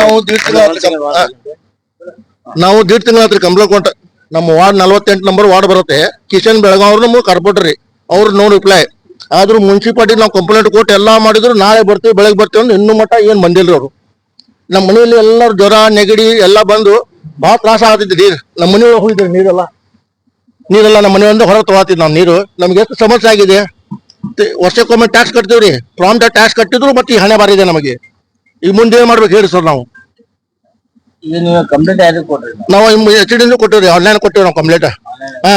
ನಾವು ದೀಡ್ ತಿಂಗಳ ನಾವು ದೀಡ್ ಕಂಪ್ಲೇಂಟ್ ಕೊಟ್ಟ. ನಮ್ಮ ವಾರ್ಡ್ ನಲವತ್ತೆಂಟು ನಂಬರ್ ವಾರ್ಡ್ ಬರುತ್ತೆ. ಕಿಶನ್ ಬೆಳಗಾವ್ ಅವ್ರು ನಮ್ಗೆ ರೀ. ಅವ್ರು ನೋ ರಿಪ್ಲೈ ಆದ್ರೂ ಮುನ್ಸಿಪಾಲ್ಟಿ ನಾವು ಕಂಪ್ಲೇಂಟ್ ಕೊಟ್ಟು ಎಲ್ಲ ಮಾಡಿದ್ರು ನಾಳೆ ಬರ್ತೀವಿ, ಬೆಳಗ್ಗೆ ಬರ್ತೀವಿ ಅಂದ್ರೆ ಇನ್ನೂ ಮಟ್ಟ ಏನು ಬಂದಿಲ್ರಿ ಅವರು. ನಮ್ಮ ಮನೆಯಲ್ಲಿ ಎಲ್ಲರೂ ಜ್ವರ, ನೆಗಡಿ ಎಲ್ಲ ಬಂದು ಬಹಳ ತ್ರಾಸ ಆಗ್ತಿದ್ದೆ ನೀರು. ನಮ್ಮ ಮನೆಯೊಳಗೆ ಹೋಗಿದ್ರಿ ನೀರೆಲ್ಲ. ನೀರೆಲ್ಲ ನಮ್ಮ ಮನೆಯಿಂದ ಹೊರ ತಗೋತಿದ್ ನಾವು ನೀರು. ನಮ್ಗೆ ಎಷ್ಟು ಸಮಸ್ಯೆ ಆಗಿದೆ. ವರ್ಷಕ್ಕೊಮ್ಮೆ ಟ್ಯಾಕ್ಸ್ ಕಟ್ತೀವ್ರಿ. ಪ್ರಾಂಪ್ಟ್ ಟ್ಯಾಕ್ಸ್ ಕಟ್ಟಿದ್ರು ಮತ್ತೆ ಈ ಹಣೆ ಬಾರಿದೆ ನಮಗೆ. ಈಗ ಮುಂದೆ ಏನ್ ಮಾಡ್ಬೇಕು ಹೇಳಿ ಸರ್ ನಾವು. ಈಗ ನೀವು ಕಂಪ್ಲೇಂಟ್ ಯಾರಿಗೆ ಕೊಟ್ರಿ? ನಾವು ಎಚ್ ಡಿ ಕೊಟ್ಟಿವ್ರಿ ಆನ್ಲೈನ್ ಕೊಟ್ಟಿವಿ ನಾವು ಕಂಪ್ಲೇಂಟ್ ಹಾ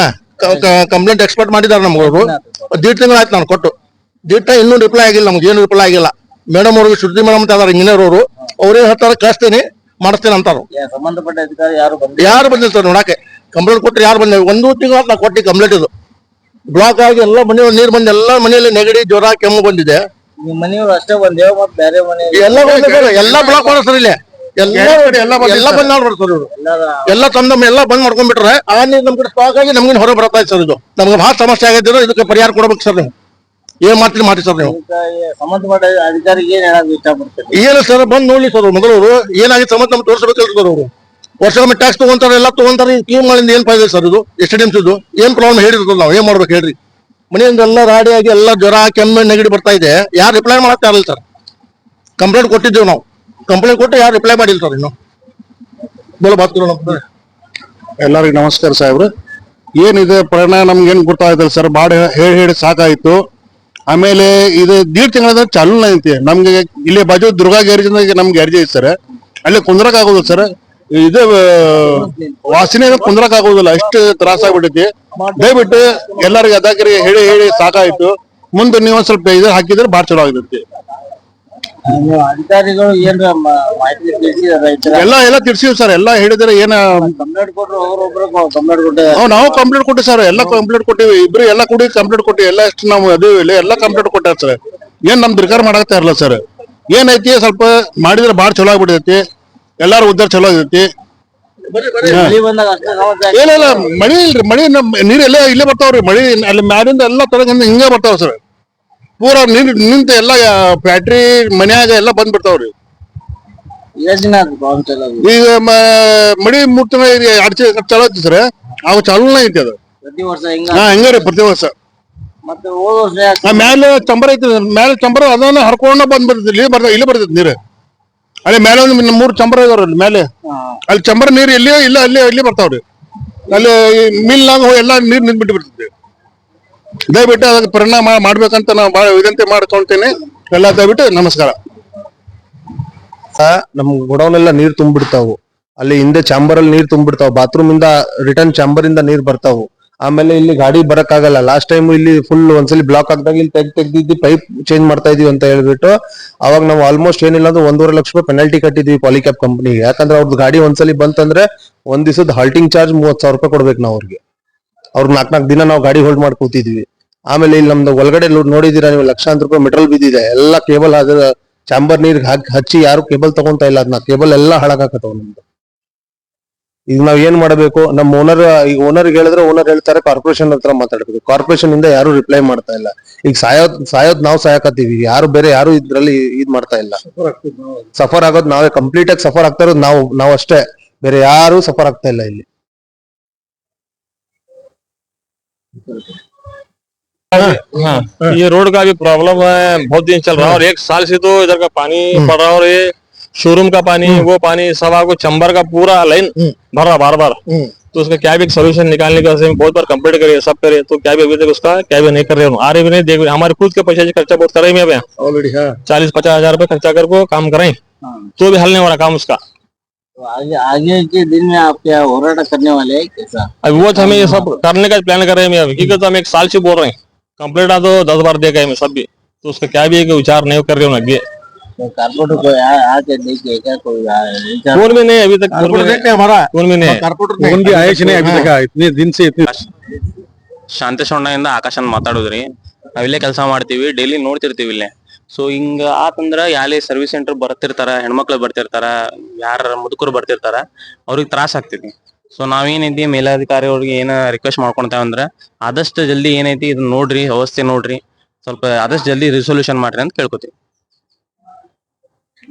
ಕಂಪ್ಲೇಂಟ್ ಎಕ್ಸ್ಪರ್ಟ್ ಮಾಡಿದಾರೆ ನಮ್ಗವರು ದೀಡ್ ತಿಂಗಳು ಆಯ್ತು ನಾನು ಕೊಟ್ಟು. ದೀಡ್ ಇನ್ನೂ ರಿಪ್ಲೈ ಆಗಿಲ್ಲ ನಮ್ಗೆ ಏನು ರಿಪ್ಲೈ ಆಗಿಲ್ಲ. ಮೇಡಮ್ ಅವ್ರಿಗೆ ಸುದ್ದಿ ಮೇಡಮ್ ಅಂತ ಅದಾರ ಇಂಜಿನಿಯರ್ ಅವರು. ಅವರೇ ಹೇಳ್ತಾರ ಕಳಿಸ್ತೀನಿ ಮಾಡಿಸ್ತೀನಿ ಅಂತಾರು. ಸಂಬಂಧಪಟ್ಟ ಅಧಿಕಾರಿ ಯಾರು ಬಂದಿಲ್ಲ? ಯಾರು ಬಂದಿಲ್ಲ ಸರ್ ನೋಡಕ್ಕೆ. ಕಂಪ್ಲೇಂಟ್ ಕೊಟ್ಟರೆ ಯಾರು ಬಂದ ಒಂದು ತಿಂಗಳು ನಾವು ಕೊಟ್ಟಿ ಕಂಪ್ಲೇಂಟ್ ಇದು. ಬ್ಲಾಕ್ ಆಗಿ ಎಲ್ಲ ಮನೆ ನೀರು ಬಂದು ಎಲ್ಲ ಮನೆಯಲ್ಲಿ ನೆಗಡಿ ಜ್ವರ ಕೆಮ್ಮು ಬಂದಿದೆ. ಮನೆಯವ್ರು ಅಷ್ಟೇ ಬಂದೇವ್ ಮತ್ ಬೇರೆ ಮನೆ? ಎಲ್ಲ ಸರ್ ಎಲ್ಲ ಬ್ಲಾಕ್ ಮಾಡೋ ಸರ್ ಇಲ್ಲಿ. ಎಲ್ಲ ಎಲ್ಲ ಬಂದ್ ಮಾಡ್ಬಿಡ್ತಾರೆ ಇವರು. ಎಲ್ಲ ಬಂದ್ ಮಾಡ್ಕೊಂಡ್ಬಿಟ್ರೆ ಆ ನೀರು ನಮ್ ಕಡೆ ಸ್ಟಾಕ್ ಆಗಿ ನಮ್ಗೆ ಹೊರ ಬರ್ತಾ ಇದೆ ಸರ್ ಇದು. ನಮ್ಗೆ ಬಹಳ ಸಮಸ್ಯೆ ಆಗೈತೆ ಇದಕ್ಕೆ ಪರಿಹಾರ ಕೊಡ್ಬೇಕು ಸರ್ ನೀವು. ಏನ್ ಮಾಡ್ತೀರಿ ಮಾಡಿ ಸರ್ ನೀವು. ಈ ಸಂಬಂಧಪಟ್ಟ ಅಧಿಕಾರಿಗೆ ಏನ್ ಹೇಳಕ್ ಇಷ್ಟಪಡ್ತೀರಿ? ಏನು ಸರ್ ಬಂದ್ ನೋಡಿ ಸರ್ ಮೊದಲು ಅವರು ಸಮಸ್ಯೆ ನಮ್ಗೆ ತೋರಿಸ್ಬೇಕಲ್ಲ ಸರ್ ಅವರು. ವರ್ಷಕ್ಕೊಮ್ಮೆ ಟ್ಯಾಕ್ಸ್ ತಗೊಂತಾರೆ ಎಲ್ಲ ತಗೊಂತಾರೆ ಕ್ಲೀನ್ ಮಾಡಿಂದ ಏನ್ ಫಾಯ್ದೆ ಸರ್ ಇದು? ಎಷ್ಟು ಡಿಮ್ಸ್ ಇದು. ಏನ್ ಪ್ರಾಬ್ಲಮ್ ಹೇಳಿರ್ತದ ನಾವು? ಏನ್ ಮಾಡ್ಬೇಕು ಹೇಳ್ರಿ? ಮನೆಯಿಂದ ಎಲ್ಲ ರಾಡಿ ಎಲ್ಲ ಜ್ವರ, ಕೆಮ್ಮು, ನೆಗಡಿ ಬರ್ತಾ ಇದೆ. ಯಾರು ರಿಪ್ಲೈ ಮಾಡಕ್ಕೆ ಯಾರಿಲ್ಲ ಸರ್ ಕಂಪ್ಲೇಂಟ್ ಕೊಟ್ಟಿದ್ದೇವೆ ನಾವು. ಕಂಪ್ಲೇಂಟ್ ಕೊಟ್ಟು ಯಾರು ರಿಪ್ಲೈ ಮಾಡಿಲ್ಲ ಸರ್ ಇನ್ನು. ಬೋಲ ಬಾತ್ ಎಲ್ಲರಿಗೆ ನಮಸ್ಕಾರ ಸಾಹೇಬ್ರು. ಏನಿದೆ ಪರಿಣಾಮ ನಮ್ಗೆ ಏನು ಗೊತ್ತಾಯ್ತಲ್ಲ ಸರ್ ಬಾಡ ಹೇಳಿ ಹೇಳಿ ಸಾಕಾಯಿತು. ಆಮೇಲೆ ಇದು ದೀಡ್ ತಿಂಗಳ ಚಾಲು ಐತಿ. ನಮ್ಗೆ ಇಲ್ಲಿ ಬಾಜು ದುರ್ಗಾ ಗ್ಯಾರೇಜ್ ನಮ್ಗೆ ಗ್ಯಾರೇಜ್ ಐತಿ ಸರ್ ಅಲ್ಲಿ ಕುಂದ್ರಕ್ ಆಗೋದು ಸರ್ ಇದು ವಾಸನೆ ಕುಂದ್ರಕ್ ಆಗೋದಿಲ್ಲ ಎಷ್ಟು ತ್ರಾಸ ಆಗ್ಬಿಟ್ಟೈತಿ ದಯವಿಟ್ಟು ಎಲ್ಲರಿಗೂ ಅದಾಕರಿಗೆ ಹೇಳಿ ಹೇಳಿ ಸಾಕಾಯ್ತು. ಮುಂದೆ ನೀವು ಒಂದ್ ಸ್ವಲ್ಪ ಇದು ಹಾಕಿದ್ರೆ ಬಾಳ ಚಲೋ ಆಗಿರುತ್ತೆ. ಅಧಿಕಾರಿಗಳು ಏನ್ ಎಲ್ಲ ಎಲ್ಲ ತಿರ್ಸಿವ್ ಸರ್. ಎಲ್ಲ ಹೇಳಿದ್ರೆ ಏನ ಕಂಪ್ಲೇಂಟ್ ಕೊಟ್ರು ಅವ್ರೊಬ್ರು ಕಂಪ್ಲೇಂಟ್ ಕೊಟ್ಟೆ. ನಾವು ಕಂಪ್ಲೇಂಟ್ ಕೊಟ್ಟಿವಿ ಸರ್. ಎಲ್ಲ ಕಂಪ್ಲೇಂಟ್ ಕೊಟ್ಟಿವಿ. ಇಬ್ರು ಎಲ್ಲ ಕೂಡಿ ಕಂಪ್ಲೇಂಟ್ ಕೊಟ್ಟಿವಿ. ಎಲ್ಲ ಎಷ್ಟು ನಾವು ಅದು ಇಲ್ಲ ಎಲ್ಲ ಕಂಪ್ಲೇಂಟ್ ಕೊಟ್ಟಾರ ಸರ್. ಏನ್ ನಮ್ ಧಿಕಾರ ಮಾಡಾಕ್ತಾ ಇರಲ್ಲ ಸರ್. ಏನೈತಿ ಸ್ವಲ್ಪ ಮಾಡಿದ್ರೆ ಬಾಳ ಚಲೋ ಆಗ್ಬಿಟ್ಟೈತಿ ಎಲ್ಲಾರು ಉದ್ದಾರ ಚಲೋ ಇಲ್ಲ ಇಲ್ಲ ಮಳಿ ಇಲ್ರಿ ಮಳಿ ನೀರ್ ಎಲ್ಲ ಇಲ್ಲೇ ಬರ್ತಾವ್ರಿ. ಮಳಿ ಅಲ್ಲಿ ಮ್ಯಾಲಿಂದ ಎಲ್ಲ ತೊಡಗಿಂದ ಹಿಂಗೆ ಬರ್ತಾವ ಸರ್. ಪೂರ ನೀರ್ ನಿಂತ ಎಲ್ಲ ಫ್ಯಾಕ್ಟ್ರಿ ಮನ್ಯಾಗ ಎಲ್ಲ ಬಂದ್ ಬಿಡ್ತಾವ್ರಿ? ಈಗ ಮಳಿ ಮೂರ್ ತಿಂಗಳ ಅಡ್ಚಿ ಚಲೋ ಐತಿ ಸರ್. ಅವು ಚಾಲೂನ ಐತಿ ಅದು. ಹಾ ಹಿಂಗಾರಿ ಪ್ರತಿ ವರ್ಷ. ಮ್ಯಾಲೆ ಚಂಬರ್ ಐತಿ ಮ್ಯಾಲೆ ಚಂಬರ್ ಅದನ್ನ ಹರ್ಕೊಂಡ ಬಂದ್ ಬರ್ತೈತಿ ಇಲ್ಲಿ ಬರ್ತಾ ಇಲ್ಲಿ ಬರ್ತೈತಿ ನೀರು. ಅಲ್ಲಿ ಮೇಲೆ ಒಂದು ಮೂರು ಚಂಬರ ಇದಾವ್ರಿ ಅಲ್ಲಿ ಮೇಲೆ. ಅಲ್ಲಿ ಚಂಬರ್ ನೀರು ಇಲ್ಲಿ ಇಲ್ಲ ಅಲ್ಲಿ ಇಲ್ಲಿ ಬರ್ತಾವ್ರಿ. ಅಲ್ಲಿ ಮಿಲ್ನಾಗ ಎಲ್ಲ ನೀರ್ ನಿಂತ್ಬಿಟ್ಟು ಬಿಡ್ತೈತಿ ದಯವಿಟ್ಟು ಅದಕ್ಕೆ ಪರಿಣಾಮ ಮಾಡ್ಬೇಕಂತ ನಾವು ಬಹಳ ವಿನಂತಿ ಮಾಡ್ಕೊಳ್ತೇನೆ. ಎಲ್ಲ ದಯವಿಟ್ಟು ನಮಸ್ಕಾರ. ನಮ್ ಗೋಡೌನ್ ಎಲ್ಲ ನೀರ್ ತುಂಬಿಡ್ತಾವು. ಅಲ್ಲಿ ಹಿಂದೆ ಚಾಂಬರ್ ಅಲ್ಲಿ ನೀರ್ ತುಂಬಿಡ್ತಾವ. ಬಾತ್ರೂಮ್ ಇಂದ ರಿಟರ್ನ್ ಚಾಂಬರ್ ಇಂದ ನೀರ್ ಬರ್ತಾವು. ಆಮೇಲೆ ಇಲ್ಲಿ ಗಾಡಿ ಬರಕ್ ಆಗಲ್ಲ ಲಾಸ್ಟ್ ಟೈಮ್ ಇಲ್ಲಿ ಫುಲ್ ಒಂದ್ಸಲಿ ಬ್ಲಾಕ್ ಆದಾಗ ಇಲ್ಲಿ ತೆಗ್ ತೆಗ್ದಿದ್ದು ಪೈಪ್ ಚೇಂಜ್ ಮಾಡ್ತಾ ಇದೀವಿ ಅಂತ ಹೇಳ್ಬಿಟ್ಟು, ಅವಾಗ ನಾವು ಆಲ್ಮೋಸ್ಟ್ ಏನಿಲ್ಲ ಅಂದ್ರೆ ಒಂದೂವರೆ ಲಕ್ಷ ರೂಪಾಯಿ ಪೆನಾಲ್ಟಿ ಕಟ್ಟಿದ್ವಿ ಪಾಲಿಕ್ಯಾಪ್ ಕಂಪ್ನಿಗೆ ಯಾಕಂದ್ರೆ ಅವ್ರದ್ದು ಗಾಡಿ ಒಂದ್ಸಲಿ ಬಂತಂದ್ರೆ ಒಂದ್ ದಿವಸದ ಹಾಲ್ಟಿಂಗ್ ಚಾರ್ಜ್ ಮೂವತ್ ಸಾವಿರ ರೂಪಾಯಿ ಕೊಡ್ಬೇಕು ನಾವು ಅವ್ರಿಗೆ. ಅವ್ರು ನಾಲ್ಕು ನಾಲ್ಕು ದಿನ ನಾವು ಗಾಡಿ ಹೋಲ್ಡ್ ಮಾಡಿ ಕೂತಿದ್ವಿ ಆಮೇಲೆ ಇಲ್ಲಿ ನಮ್ದು ಒಳಗಡೆ ನೋಡಿದೀರಾ ನೀವು, ಲಕ್ಷಾಂತರ ರೂಪಾಯಿ ಮೆಟಲ್ ಬಿದ್ದಿದೆ. ಎಲ್ಲ ಕೇಬಲ್ ಚಾಂಬರ್ ನೀರ್ ಹಚ್ಚಿ ಯಾರು ಕೇಬಲ್ ತಗೊಂತ ಇಲ್ಲ. ಅದನ್ನ ಕೇಬಲ್ ಎಲ್ಲ ಹಾಳಾಗತ್ತವ ನಮ್ದು. ಈಗ ನಾವ್ ಏನ್ ಮಾಡಬೇಕು ನಮ್ಮ ಓನರ್ ಈಗ ಓನರ್ ಹೇಳಿದ್ರೆ ಓನರ್ ಹೇಳ್ತಾರೆ ಕಾರ್ಪೊರೇಷನ್ ಹತ್ರ ಮಾತಾಡ್ಬೇಕು ಕಾರ್ಪೊರೇಷನ್ ಇಂದ ಯಾರು ರಿಪ್ಲೈ ಮಾಡ್ತಾ ಇಲ್ಲ ಈಗ ಸಾಯೋದ್ ಸಾಯೋದ್ ನಾವ್ ಸಾಯಕತ್ತೀವಿ ಯಾರು ಬೇರೆ ಯಾರು ಇದ್ರಲ್ಲಿ ಇದ್ ಮಾಡ್ತಾ ಇಲ್ಲ ಸಫರ್ ಆಗೋದ್ ನಾವೇ ಕಂಪ್ಲೀಟ್ ಆಗಿ ಸಫರ್ ಆಗ್ತಾ ಇರೋದು ನಾವು ನಾವ್ ಅಷ್ಟೇ ಬೇರೆ ಯಾರು ಸಫರ್ ಆಗ್ತಾ ಇಲ್ಲ ಇಲ್ಲಿ हाँ ये रोड का भी प्रॉब्लम है बहुत दिन चल रहा है और एक साल से तो इधर का पानी पड़ रहा है और ये शोरूम का पानी वो पानी सब आपको चंबर का पूरा लाइन भर रहा बार। बार तो उसका क्या भी एक सोल्यूशन निकालने का बहुत बार कंप्लीट करिए सब करे तो क्या भी अभी तक उसका क्या भी नहीं कर रहे हो। आ रहे भी नहीं देख रहे हमारे खुद के पैसे से खर्चा बहुत कर रहे हैं अभी हाँ। चालीस पचास हज़ार रुपए खर्चा कर को काम करें। तो भी हल नहीं हो रहा काम उसका। तो आगे आगे के दिन में आप क्या होराटा करने वाले हैं कैसा? अभी वो तो हमें ये सब करने का प्लान कर रहे हैं अभी। क्योंकि तो हम एक साल से बोल रहे हैं। कंप्लीट आ तो दस बार देखा है सब भी। तो उसका क्या भी है कि विचार नहीं कर रहे हो अभी। तो कारपोरेटर को आ- आके देखिए क्या कोई आ- विचार- फोन भी नहीं अभी तक फोन भी नहीं देखते हैं हमारा फोन भी नहीं है ಕಾರ್ಪೊರೇಟರ್ उनकी आयश नहीं अभी तक इतने दिन से इतने ಶಾಂತೇಶ್ವರನಿಂದ ಆಕಾಶ್ ಅಂತ ಮಾತಾಡುದ್ರಿ ನಾವಿಲ್ಲೇ ಕೆಲಸ ಮಾಡ್ತೀವಿ ಡೈಲಿ ನೋಡ್ತಿರ್ತೀವಿ ಇಲ್ಲೇ ಸೊ ಹಿಂಗ ಆತಂದ್ರ ಯಾಲೇ ಸರ್ವಿಸ್ ಸೆಂಟರ್ ಬರ್ತಿರ್ತಾರ ಹೆಣ್ಮಕ್ಳು ಬರ್ತಿರ್ತಾರ ಯಾರ ಮುದುಕರು ಬರ್ತಿರ್ತಾರ ಅವ್ರಿಗೆ ತ್ರಾಸ ಆಗ್ತೈತಿ ಸೊ ನಾವೇನೈತಿ ಮೇಲಾಧಿಕಾರಿ ಅವ್ರಿಗೆ ಏನ ರಿಕ್ವೆಸ್ಟ್ ಮಾಡ್ಕೊಂತೇವ ಅಂದ್ರ ಆದಷ್ಟು ಜಲ್ದಿ ಏನೈತಿ ಇದನ್ನ ನೋಡ್ರಿ ವ್ಯವಸ್ಥೆ ನೋಡ್ರಿ ಸ್ವಲ್ಪ ಆದಷ್ಟು ಜಲ್ದಿ ರಿಸೊಲ್ಯೂಷನ್ ಮಾಡ್ರಿ ಅಂತ ಕೇಳ್ಕೊತೀವಿ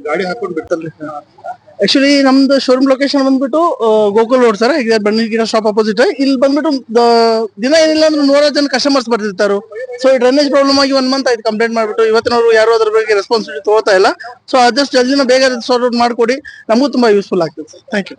ಗಾಡಿ ಹಾಕೊಂಡು ಬಿಡ್ತಲ್ರಿ ಆಕ್ಚುಲಿ ನಮ್ದು ಶೋರೂಮ್ ಲೊಕೇಶನ್ ಬಂದ್ಬಿಟ್ಟು ಗೋಕುಲ್ ರೋಡ್ ಸರ್ ಈಗ ಬನ್ನಿಗಿರ ಶಾಪ್ ಅಪೋಸಿಟ್ ಇಲ್ಲಿ ಬಂದ್ಬಿಟ್ಟು ದಿನ ಏನಿಲ್ಲ ಅಂದ್ರೆ ನೂರಾರು ಜನ ಕಸ್ಟಮರ್ಸ್ ಬರ್ತಿರ್ತಾರೆ. ಸೊ ಈ ಡ್ರೈನೇಜ್ ಪ್ರಾಬ್ಲಮ್ ಆಗಿ ಒನ್ ಮಂತ್ ಆಯ್ತು ಕಂಪ್ಲೇಂಟ್ ಮಾಡ್ಬಿಟ್ಟು. ಇವತ್ತಿನವರು ಯಾರು ಅದ್ರ ಬಗ್ಗೆ ರೆಸ್ಪಾನ್ಸಿಬಿಲಿಟಿ ತಗೋತಾ ಇಲ್ಲ. ಸೊ ಆದಷ್ಟು ಜಲ್ದಿನ ಬೇಗ ಸಾರ್ಟ್ ಔಟ್ ಮಾಡ್ಕೊಡಿ. ನಮಗೂ ತುಂಬಾ ಯೂಸ್ಫುಲ್ ಆಗ್ತದೆ ಸರ್ ಥ್ಯಾಂಕ್ ಯು